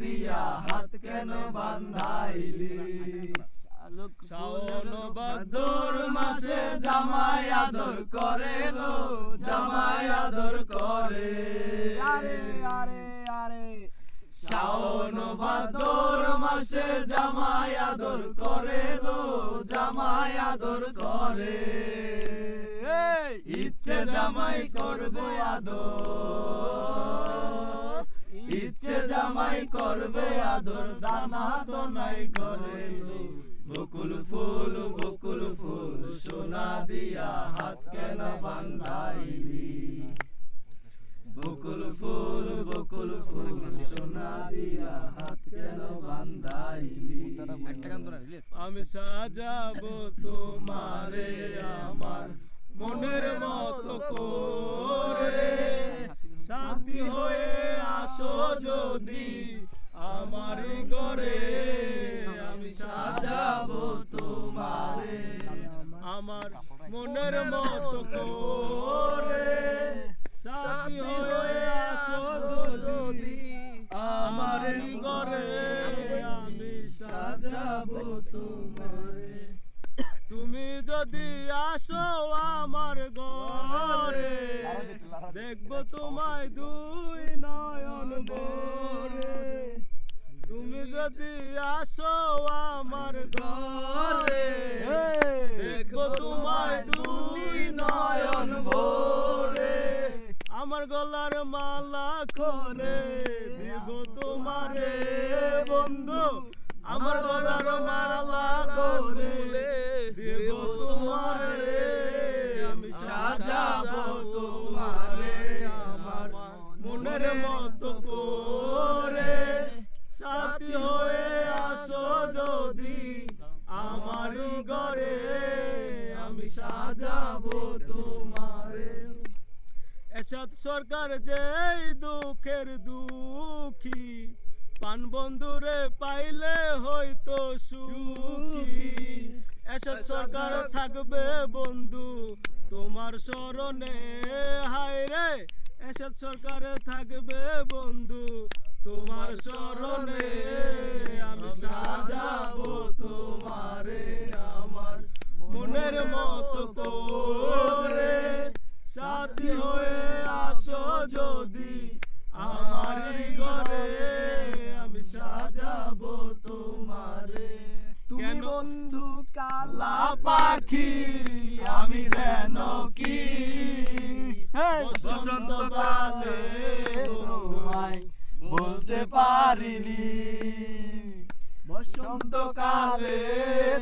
দিয়া হাত কেন বান্ধাইলি? শাওন ভাদর মাসে জামাই আদর করে লো জামাই আদর করে। আরে আরে আরে। শাওন ভাদর মাসে জামাই আদর করে লো জামাই আদর করে। ইচ্ছে জামাই করবে আদর। ইচ্ছে জামাই করবে, আদর দানা তো নাই করে বকুল ফুল বকুল ফুল, সোনা দিয়া হাত কেন বান্ধাইলি? বকুল ফুল বকুল ফুল, সোনা দিয়া হাত কেন বান্ধাইলি? আমি সাজাবো তোমারে আমার মনের মতো করে। সাথী হয়ে আসো যদি আমার ঘরে। আমি সাজাবো তোমারে। আমার মনের মতো করে। সাথী হয়ে আসো যদি আমার ঘরে। আমি সাজাবো তোমারে। তুমি যদি আসো আমার ঘরে, দেখব তোমায় দুই নয়ন ভরে। তুমি যদি আসো আমার ঘরে, দেখব তোমায় দুই নয়ন ভরে। আমার গলার মালা করে দিব তোমারে বন্ধু। আমার গলার মালা করে দিব তোমারে, আমি সাজাবো তোমারে আমার মনের মতো করে। সাথী হয়ে আসো যদি আমার ঘরে, আমি সাজাবো তোমারে। এসব সরকার যেই দুঃখের দুঃখী পান বন্ধুরে পাইলে হয়তো সুখী। এসব সরকার থাকবে বন্ধু, তোমার স্মরণে। হায় রে, এসব সরকার থাকবে বন্ধু, তোমার স্মরণে। আমি সাজাবো বসন্ত তোমায় বলতে পারিনি। বসন্ত কালে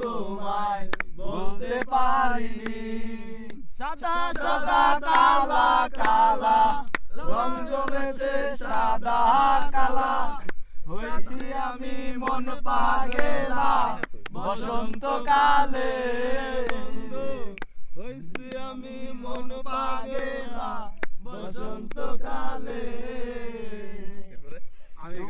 তোমায় বলতে পারিনি। সাদা সাদা, কালা কালা, রং জমেছে সাদা, কালা। হয়েছি আমি মন পাগেলা বসন্ত কালে হয়েছি আমি মন পাগেলা।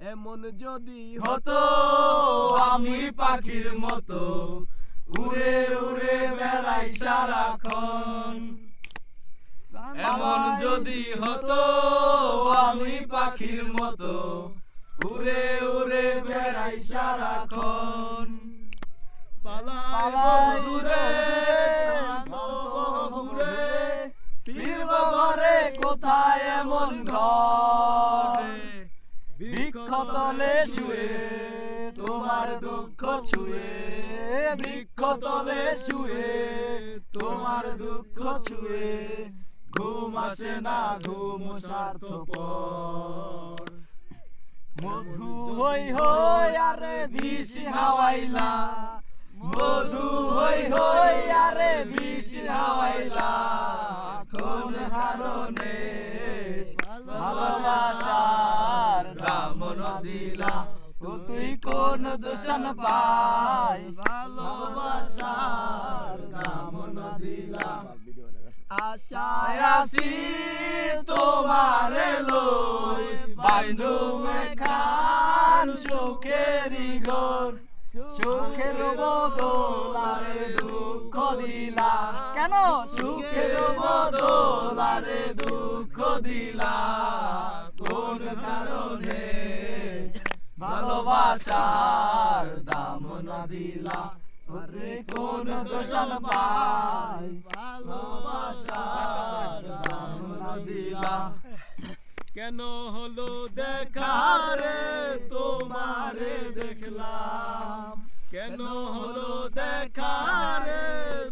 এমন যদি হতো আমি পাখির মতো। উড়ে উড়ে বেড়াই সারাক্ষণ। এমন যদি হতো আমি পাখির মতো। উড়ে উড়ে বেড়াই সারাক্ষণ। পালাই দূরে ঘরে কোথায় এমন ঘর? তলে শুয়ে, তোমার দুঃখ ছুঁয়ে, বৃক্ষ তলে শুয়ে, তোমার দুঃখ ছুঁয়ে, ঘুম আসে না, ঘুম স্বার্থপর। মধু হই হই আরে বিষ হাওয়াইলা, মধু হই হই আরে বিষ হাওয়াইলা, কোন কারণে ভালোবাসার দাম দিলা তুই কোন দূষণ পাই? ভালোবাসার দাম দিলা। আশায় আসি তোমার খান সুখেরি ঘর। সুখের বদলারে দুঃখ দিলা। কেন? সুখের বদলারে দুঃখ দিলা। কোন কারণে ভালোবাসার দাম না দিলা কোন দোষণ পাই। ভালোবাসার দাম না দিলা। কেন হলো দেখা রে তোমারে দেখলাম। কেন হলো দেখা রে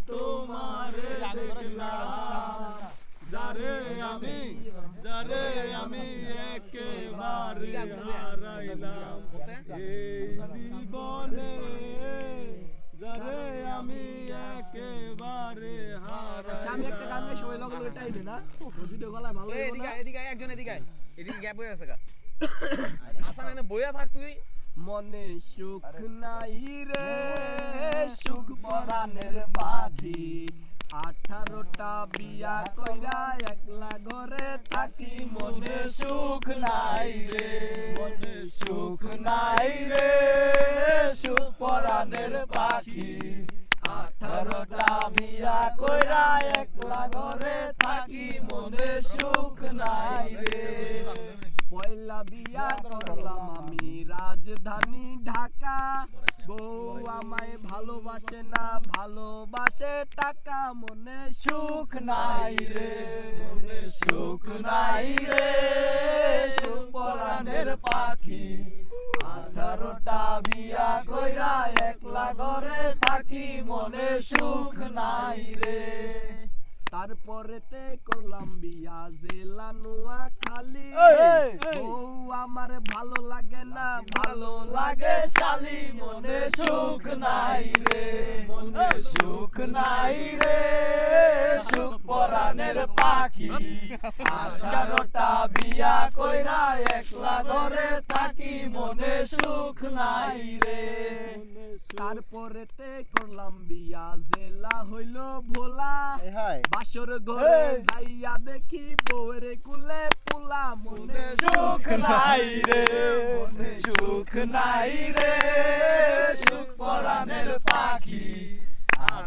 তোমারে দেখলাম। যারে আমি যারে আমি একেবারে হারাইলাম। এই জীবনে যারে আমি একেবারে আচ্ছা আমি একটা গান গাই সবাই লগল এটাই না? যদি গলায় ভালো এদিকে। এদিকে একজন এদিকে। এদিকে গ্যাপ হয়ে আছে গা। আসান এনে বইয়া থাক তুই। মনে সুখ নাই রে সুখ পরাণের বাধি আঠারোটা বিয়া কইরা একলা ঘরে থাকি, মনে সুখ নাই রে। মনে সুখ নাই রে, সুখ পরাণের পাখি। আঠারোটা বিয়া কইরা একলা ঘরে থাকি, মনে সুখ নাই রে। পয়লা বিয়া করলাম আমি রাজধানী ঢাকা। বউ আমায় ভালোবাসে না ভালোবাসে টাকা মনে সুখ নাই রে। মনে সুখ নাই রে। পরাণের পাখি। আঠারোটা বিয়া কইরা একলা ঘরে থাকি মনে সুখ নাই রে। তারপরেতে করলাম বিয়া জেলা নোয়া খালি বউ আমার ভালো লাগে না ভালো লাগে শালি মনে সুখ নাই রে মনে সুখ নাই রে। সুখ পরাণের পাখি। আঠারোটা বিয়া কইরা একলা ধরে থাকি মনে সুখ নাই রে। তারপরেতে করলাম বিয়া জেলা হইল ভোলা। বাসর ঘরে যাইয়া দেখি বউরে কুলে পোলা। মনে সুখ নাই রে। মনে সুখ নাই রে। সুখ পরাণের পাখি।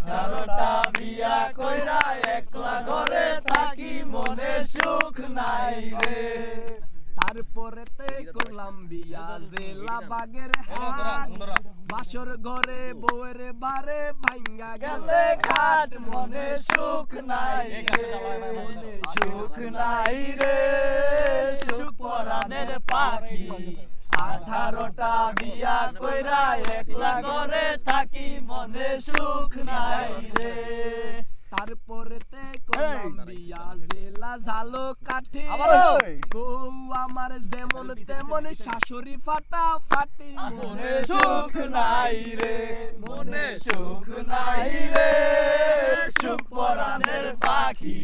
আঠারোটা বিয়া কইরা একলা ঘরে থাকি মনে সুখ নাই রে। তারপরেতে করলাম বিয়া জেলা বাগের হাট। বাসর ঘরে বউয়ের বারে ভাঙ্গা গেছে ঘাট। মনে সুখ নাই সুখ নাই রে। সুখ পরাণের পাখি। আঠারোটা বিয়া কইরা একলা ঘরে থাকি মনে সুখ নাই রে। তারপরেতে বিয়া জেলা ঝালো কাঠি। বউ আমার যেমন তেমন শাশুড়ি ফাটা ফাটি মনে সুখ নাই রে। মনে সুখ নাই রে। সুখ পরাণের পাখি।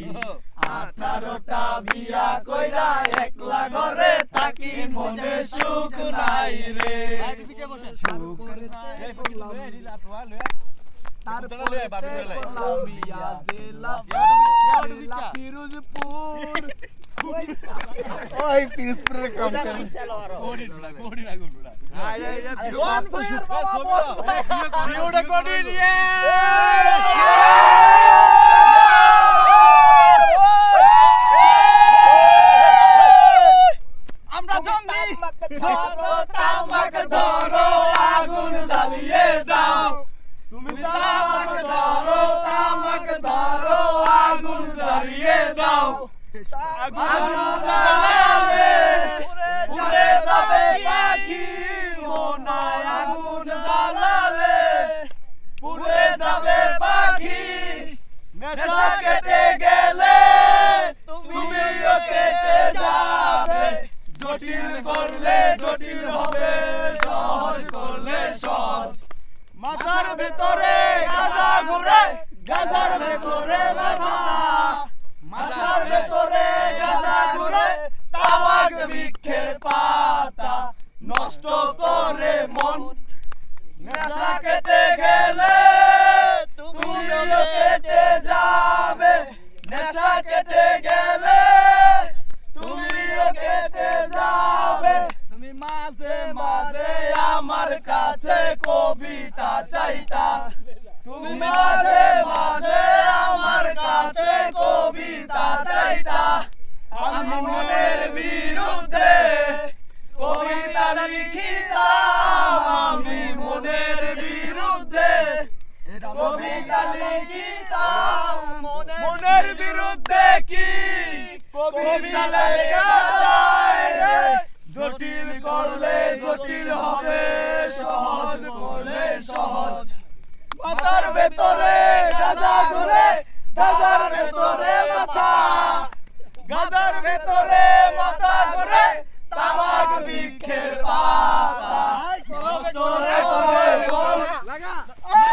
আঠারোটা বিয়া কইরা একলা ঘরে থাকি মনে সুখ নাই রে। সুখ জঙ্গি ধরো তামাক ধরো আগুন জ্বালিয়ে দাও তুমি তামাক ধরো তামাক ধরো আগুন জ্বালিয়ে দাও আগুন জ্বালালে উড়ে যাবে পাখি মনায় আগুন জ্বালালে পুড়ে যাবে পাখি নেশা কেটে গেলে তুমিও কেটে যাবে। জটিল করলে জটিল হবে সহজ করলে সহজ মাথার ভিতরে গাজা ঘুরে, গাজার ভেতরে মাথা। মাথার ভেতরে গাজা ঘুরে পাতা নষ্ট করে মন। নেশা কেটে গেলে যাবে তুমিও কেটে যাবে। আমার কাছে কবিতা চাইতা। তুমি মাঝে মাঝে আমার কাছে কবিতা চাইতা। মনের বিরুদ্ধে কবিতা লিখিতাম, আমি মনের বিরুদ্ধে মনের বিরুদ্ধে কি জটিল করলে জটিল হবে, সহজ করলে সহজ। মাথার ভেতরে গাজা ঘুরে, গাজার ভেতরে মাথা। গাজার ভেতরে মাথা ঘুরে, তামাক বৃক্ষের পাতা। করে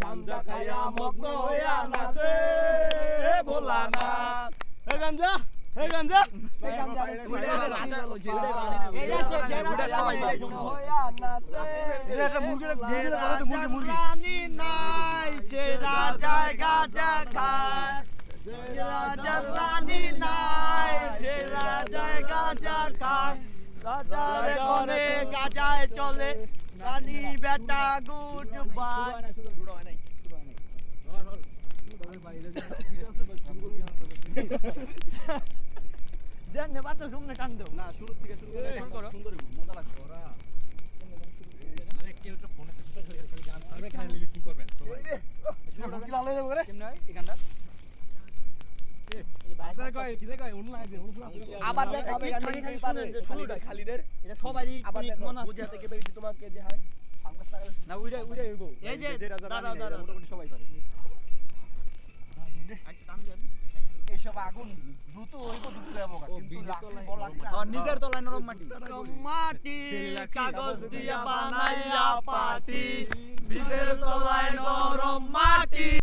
গাঞ্জা খায়া মগ্ন হইয়া নাচে ভোলা না হে গাঞ্জা হে গাঞ্জা। রাজা জেরাজা রানী নাই এই আছে, জেরা সবাই ভাই। নাই সে রাজায় গাজা খায়। রাজার রানী নাই সে রাজায় গাজা খায়। রাজার ঘরে গাজায় চলে। রানী বেটা গুড বাই। শুরু হয় নাই যে নেবারটা শুনে টান দেও না শুরু থেকে শুরু করে শুরু করো। সুন্দর মজা লাগবে ওরা। আরে কেউ তো ফোনে গান পারবে এখানে লিসিং করবেন সবাই। কেমনে হয় এই গানটা? আবার দেখ আমি খালি খালি পারে। শুরুটা খালিদের এটা সবাই আবার মনে বুঝা থেকে বেরিয়েছি তোমাকে যে হয় না উইরা উইরা হইব এই যে যে রাজা দাঁড়াও, রানী দাঁড়াও। মোটামুটি সবাই পারে। এসব আগুন দ্রুত হইব দ্রুত যাব কিন্তু লাকড়ি বল লাকড়ি নিজের তলায় নরম মাটি। মাটি কাগজ দিয়া বানাইয়া পাটি। বীজের তলায় নরম মাটি।